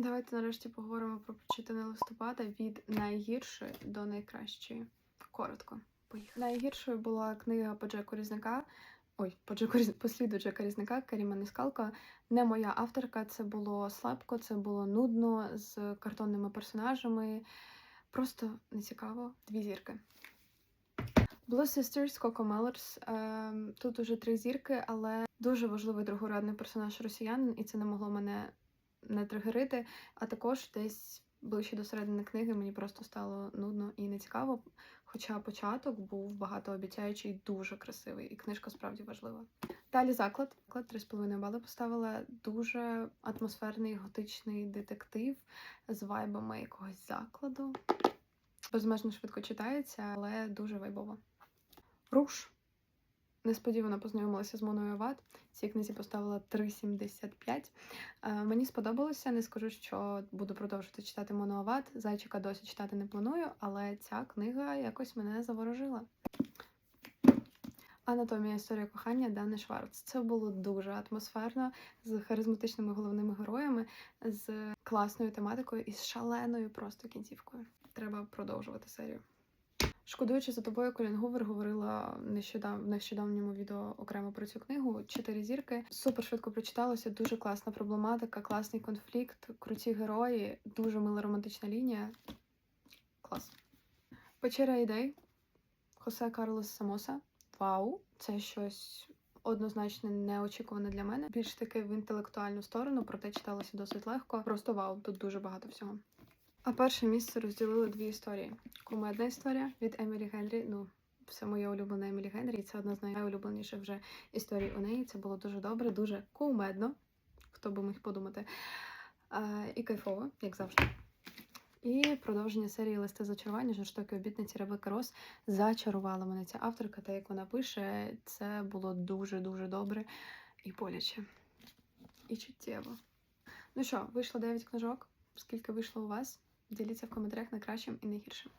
Давайте нарешті поговоримо про прочитане листопада від найгіршої до найкращої. Коротко. Поїхали. Найгіршою була книга по Джеку Різника. Ой, по Джеку Різ... по Джека Різника Каріма Нескалка. Не моя авторка, це було слабко, це було нудно з картонними персонажами. Просто нецікаво. Дві зірки. Blue Sisters Coco Mellors. Ем, тут уже три зірки, але дуже важливий другорядний персонаж росіянин, і це не могло мене не тригерити. А також десь ближче до середини книги мені просто стало нудно і нецікаво. Хоча початок був багатообіцяючий, дуже красивий, і книжка справді важлива. Далі заклад. Заклад 3,5 бали поставила. Дуже атмосферний готичний детектив з вайбами якогось закладу. Безмежно швидко читається, але дуже вайбово. Руш. Несподівано познайомилася з Моною Ават. Цій книзі поставила 3,75. Е, Мені сподобалося. Не скажу, що буду продовжувати читати Мону Ават. Зайчика досі читати не планую, але ця книга якось мене заворожила. Анатомія історія кохання Дани Шварц. Це було дуже атмосферно, з харизматичними головними героями, з класною тематикою і з шаленою просто кінцівкою. Треба продовжувати серію. Шкодуючи за тобою, Колін Гувер говорила нещодав... в нещодавньому відео окремо про цю книгу. Чотири зірки. Супер швидко прочиталося. Дуже класна проблематика, класний конфлікт, круті герої, дуже мила романтична лінія. Клас. Печера ідей. Хосе Карлос Самоса. Вау, це щось однозначно неочікуване для мене. Більш таки в інтелектуальну сторону, проте читалося досить легко. Просто вау, тут дуже багато всього. А перше місце розділили дві історії. Кумедна історія від Емілі Генрі. Ну, все моє улюблене Емілі Генрі. і Це одна з найулюбленіших вже історій у неї. Це було дуже добре, дуже кумедно. Хто би міг подумати. А, і кайфово, як завжди. І продовження серії листи зачарування жорстокі обітниці Ребекка Рос зачарувала мене ця авторка, та як вона пише, це було дуже-дуже добре і боляче. І чуттєво. Ну що, вийшло 9 книжок. Скільки вийшло у вас? Діліться в коментарях найкращим і найгіршим.